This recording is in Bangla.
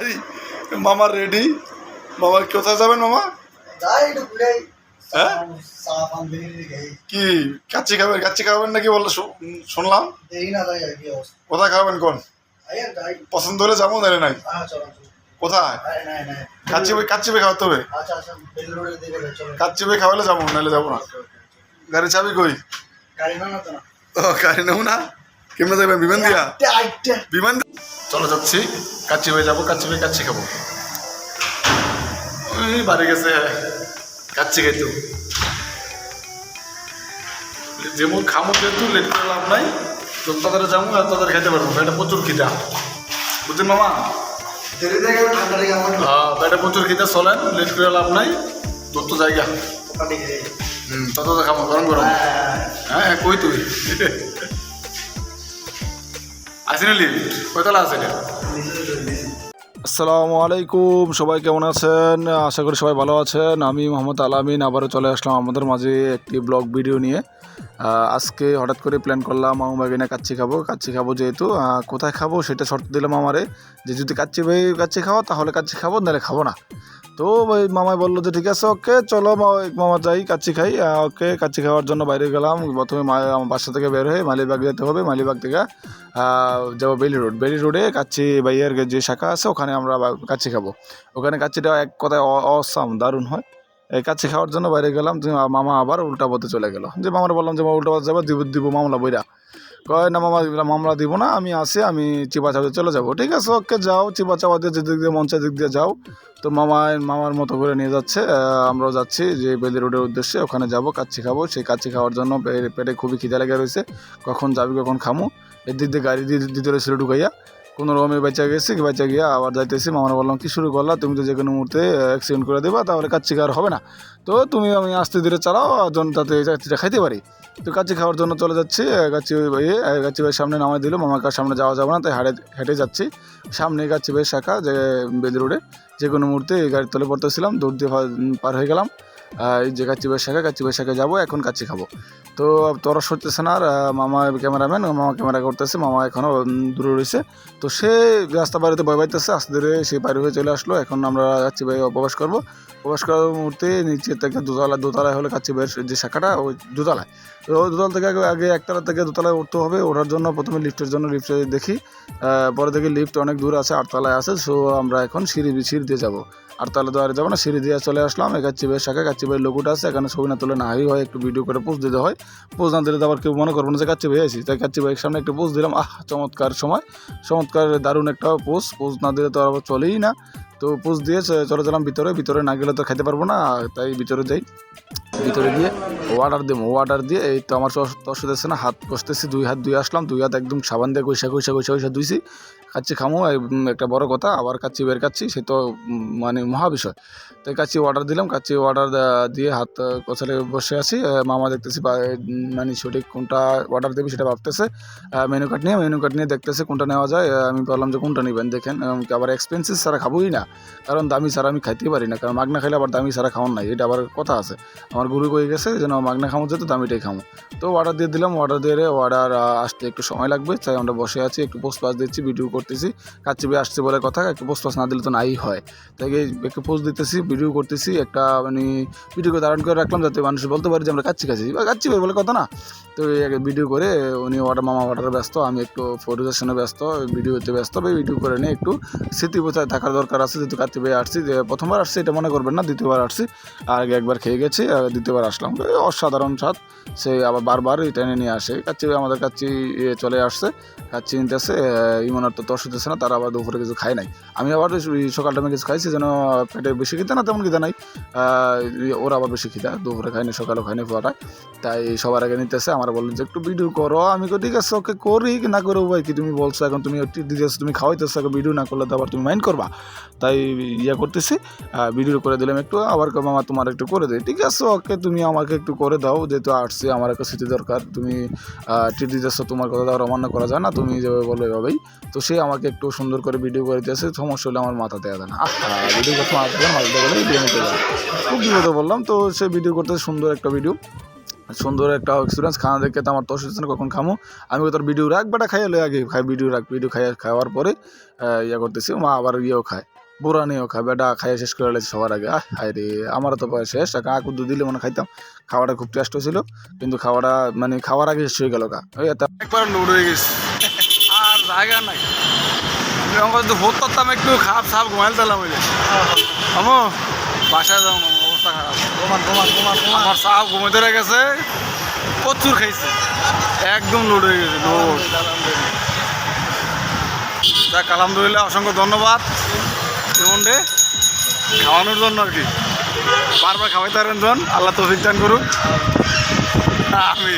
গাড়ি মামা রেডি মামা কোথায় যাবেন মামা? হ্যাঁ? কি কাচ্চি খাবেন কাচ্চি খাবেন নাকি বলল শুনলাম? না কোথায় খাবেন কোন? পছন্দ হলে যাব নাহলে নাই। কোথায়? কাচ্চি ভাই কাচ্চি ভাই খাওয়াতে হবে? আচ্ছা আচ্ছা কাচ্চি ভাই খাওয়ালে যাব নাহলে যাব না। গাড়ি চাবি কই? না না। না গাড়ি নেব না? কেমনে যাবেন বিমান দিয়া। বিমান চলো যাচ্ছি। কাচ্চি হয়ে যাব কাচ্চি ভাই কাচ্চি খাব। ওই বাড়ি গেছে। কাচ্চি খাইতো। যেমন খামো যেহেতু লেট করে লাভ নাই। তো তাদের যাব আর তাদের খেতে পারব। এটা প্রচুর খিদা। বুঝছেন মামা? ঠান্ডা হ্যাঁ প্রচুর খিদা চলেন লেট করে লাভ নাই। দূর তো জায়গা। হুম তত তো খাব গরম গরম। হ্যাঁ। হ্যাঁ, কই তুই? আসসালামু আলাইকুম, সবাই কেমন আছেন? আশা করি সবাই ভালো আছেন। আমি মোহাম্মদ আলামিন আবারও চলে আসলাম আমাদের মাঝে একটি ব্লগ ভিডিও নিয়ে। আজকে হঠাৎ করে প্ল্যান করলাম মামু বাগিনে কাচ্চি খাব। কাচ্চি খাব যেহেতু কোথায় খাব সেটা শর্ত দিলাম আমারে যে যদি কাচ্চি ভাই কাচ্চি খাওয়া তাহলে কাচ্চি খাব, নাহলে খাব না। তো ওই মামাই বলল যে, ঠিক আছে, ওকে, চলো মামা যাই, কাচ্চি খাই। ওকে, কাচ্চি খাওয়ার জন্য বাইরে গেলাম। প্রথমে আমার বাসা থেকে বের হয়ে মালিবাগ যেতে হবে। মালিবাগ থেকে যাব বেলি রোড। বেলি রোডে কাচ্চি বাইয়ের যে শাখা আছে, ওখানে আমরা কাচ্চি খাব। ওখানে কাচ্চিটা এক কথায় অসাম, দারুণ হয়। এই কাচ্চি খাওয়ার জন্য বাইরে গেলাম। মামা আবার উল্টা পথে চলে গেল। যে, মামারা বললাম যে উল্টা পথে যাব, দিব দিব মামলা বইরা। কয়, না, মামা মামলা দিব না, আমি আসি, আমি চিপা চাপা চলে যাব। ঠিক আছে, ওকে যাও চিপা চাপা দিয়ে যেদিক দিয়ে, মঞ্চের দিক দিয়ে যাও। তো মামা মামার মতো করে নিয়ে যাচ্ছে আমরাও যাচ্ছি যে বেলি রোডের উদ্দেশ্যে, ওখানে যাব কাচ্ছি খাব। সেই কাচ্ছি খাওয়ার জন্য পেটে খুবই খিদে লেগে রয়েছে। কখন যাবি, কখন খামু? দিক দিয়ে গাড়ি দিয়ে দিতে রয়েছিল ঢুকাইয়া। কোনো রকমে বেঁচে গেছি বেঁচে গিয়া আবার যাইতেছি। মামারা বললাম, কি শুরু করলা? তুমি তো যে কোনো মুহূর্তে অ্যাক্সিডেন্ট করে দেবা, তাহলে কাচ্চি খাওয়ার হবে না। তো তুমি আমি আস্তে ধীরে চালাও, জন তাতে কাচ্চিটা খাইতে পারি। তো কাচ্চি খাওয়ার জন্য চলে যাচ্ছি। কাচ্চি ভাই কাচ্চি ভাই সামনে নামাই দিল। মামার কার সামনে যাওয়া যাবে না, তাই হাটে, হেঁটে যাচ্ছি। সামনে কাচ্চি ভাইয়ের শাখা, যে বেদি রোডে। যে কোনো মুহূর্তে এই গাড়ির তলে পড়তেছিলাম, দৌড় দিয়ে পার হয়ে গেলাম। এই যে কাচ্চি ভাইয়ের শাখা কাচ্চি শাখায় যাব, এখন কাচ্চি খাব। তো তরস হচ্ছে না আর মামা ক্যামেরাম্যান মামা ক্যামেরা করতেছে, মামা এখনও দূরে রয়েছে তো সে রাস্তা বাড়িতে ভয় পাইতেছে, আস্তে ধীরে সে পার হয়ে চলে আসলো। এখন আমরা কাচ্চি ভাই প্রবেশ করব। প্রবেশ করার মুহূর্তে নিচে থেকে দোতলা, দোতলায় হলে কাচ্চি ভাইয়ের যে শাখাটা, ওই দোতলায়। তো দোতলা থেকে আগে আগে একতলা থেকে দোতলায় উঠতে হবে, ওঠার জন্য প্রথমে লিফটের জন্য লিফটে দেখি। পরে থেকে লিফট অনেক দূর আছে, আটতলায় আছে, সো আমরা এখন সিঁড়ি সিঁড়ি দিয়ে যাব। আটতলা দ্বারে যাব না, সিঁড়ি দিয়ে চলে আসলাম। কাচ্চি ভাইয়ের শাখা কাচ্চি ভাইয়ের লোকটা আছে, এখানে ছবি না তুলে না হাই হয়, একটু ভিডিও করে পোস্ট দিতে হয়। পোস্ট না দিলে তো আবার কেউ মনে করব না যে কাচ্চি ভাই আছি তাই কাচ্চি ভাইয়ের সামনে একটু পোস্ট দিলাম। আহ, চমৎকার সময়। চমৎকার, দারুণ একটা পোস্ট পোস্ট না দিলে তো আর আবার চলেই না। তো পোস্ট দিয়ে চলে গেলাম ভিতরে। ভিতরে না গেলে তো খেতে পারব না। তাই ভিতরে যাই। ভিতরে গিয়ে ওয়াটার দেবো ওয়াটার দিয়ে এই তো আমার দিচ্ছে না, হাত কষতেছি দুই হাত দুই আসলাম। দুই হাত একদম সাবান দিয়ে কইসা কইসা কইসা কইসা ধুইছি। কাচ্চি খামো একটা বড় কথা, আবার কাচ্চি বের কাচ্ছি সে তো মানে মহা বিষয়। তাই কাচ্চি অর্ডার দিলাম, কাচ্চি অর্ডার দিয়ে হাত কচালে বসে আছি মামা দেখতেছি মানে সঠিক কোনটা অর্ডার দেবে সেটা ভাবতেছে মেনু কার্ড নিয়ে মেনু কার্ড নিয়ে দেখতেছে কোনটা নেওয়া যায় আমি বললাম যে কোনটা নেবেন, দেখেন আবার এক্সপেন্সিভ ছাড়া খাবোই না, কারণ দামি ছাড়া আমি খাইতেই পারি না, কারণ মাগনা খাইলে আবার দামি ছাড়া খাওয়ান নাই, এটা আবার কথা আছে। আমার গুরু কয়ে গেছে যেন মাগনা খামো যেত দামিটাই খামো। তো অর্ডার দিয়ে দিলাম অর্ডার দিয়ে অর্ডার আসতে একটু সময় লাগবে, তাই আমরা বসে আছি, একটু পোস্ট পাস দিচ্ছি ভিডিও করতেছি, কাচ্চি ভাই আসছে বলে কথা, একটু পোস্ট পাস না দিলে তো নাই হয়। তাই একটু পোস্ট দিতেছি ভিডিও করতেছি, একটা মানে ভিডিওকে ধারণ করে রাখলাম যাতে মানুষ বলতে পারে যে আমরা কাচ্চি খাচ্ছি বা কাচ্চি ভাই বলে কথা না। তো ভিডিও করে, উনি ওয়াটার মামা অর্ডারে ব্যস্ত, আমি একটু ফটো সেশনে ব্যস্ত ভিডিওতে ব্যস্ত, ভাই ভিডিও করে নিয়ে একটু স্মৃতি বোঝায় থাকার দরকার আছে, যেহেতু কাচ্চি ভাই আসছি, যে প্রথমবার আসছি, এটা মনে করবেন না, দ্বিতীয়বার আসছি, আর আগে একবার খেয়ে গেছি, আর দ্বিতীয়বার আসলাম। অসাধারণ স্বাদ, সে আবার বারবার টেনে নিয়ে আসে। কাচ্চি ভাই আমাদের কাচ্চি চলে আসছে, কাচ্চি নিতেছে ইমনার তো তর্স দিতেছে না, তারা আবার দুপুরে কিছু খায় নাই। আমি আবার ওই সকাল টাইমে কিছু খাইছি, যেন পেটে বেশি খিদে না, তেমন খিদে নাই। ওরা আবার বেশি খিদা, দুপুরে খায়নি, সকালেও খায়নি পুরাটা তাই সবার আগে নিতেছে, আমার বললেন যে, একটু ভিডিও করো। আমি কই, ঠিক আছে, ওকে করি কি না করো ভাই, কি তুমি বলছো? এখন তুমি দিতেছো তুমি খাওয়াইতেছো ভিডিও না করলে তো আবার তুমি মাইন্ড করবা। তাই ইয়ে করতেছি ভিডিও করে দিলাম একটু, আবার মামা, তোমার একটু করে দিই। ঠিক আছে, ওকে, তুমি আমাকে একটু করে দাও, যেহেতু আসছি, আমার একটা স্মৃতি দরকার। তুমি ট্রিট দিতেছো, তোমার কথা তো আর অমান্য করা যায় না, তুমি যেভাবে বলো এভাবেই। তো সে আমাকে একটু সুন্দর করে ভিডিও করে দিয়েছে, সমস্যা হলে আমার মাথা দেওয়া যায় না। আহা ভিডিও করতে মাথা দেওয়া মাথা দেওয়া ভিডিও নিতে যায় খুব বিপদে বললাম, তো সে ভিডিও করতে সুন্দর একটা ভিডিও সুন্দর একটা এক্সপিরিয়েন্স খানা দেখে তো আমার তো অসুস্থ কখন খামো? আমি তোর ভিডিও রাখ বেটা, খাইয়ে লই আগে খাই ভিডিও রাখ ভিডিও খাই খাওয়ার পরে ইয়ে করতেছি, মা আবার ইয়েও খায় বুড়া নিয়েও খায়। বেটা, খাইয়ে শেষ করে লেছে সবার আগে। আহ, হায় রে আমারও তো শেষ কাকু দু দিলে মনে খাইতাম। খাওয়াটা খুব টেস্ট হয়েছিল, কিন্তু খাওয়াটা মানে খাওয়ার আগে শেষ হয়ে গেল কা একবার লোড হয়ে গেছে। জায়গা নাই। যদি ভোট করতাম একটু খাপ সাপ ঘুমাইল তালাম ওই আমো বাসায় যাও অবস্থা খারাপ প্রমাণ প্রমাণ প্রমাণ প্রমাণ আমার সাপ ঘুমাইতে গেছে প্রচুর খাইছে। একদম লোড হয়ে গেছে লোড যাক আলহামদুলিল্লাহ অসংখ্য ধন্যবাদ। যেমন রে খাওয়ানোর জন্য আর কি। বারবার খাওয়াইতে পারেন জন আল্লাহ তৌফিক দান করুক আমি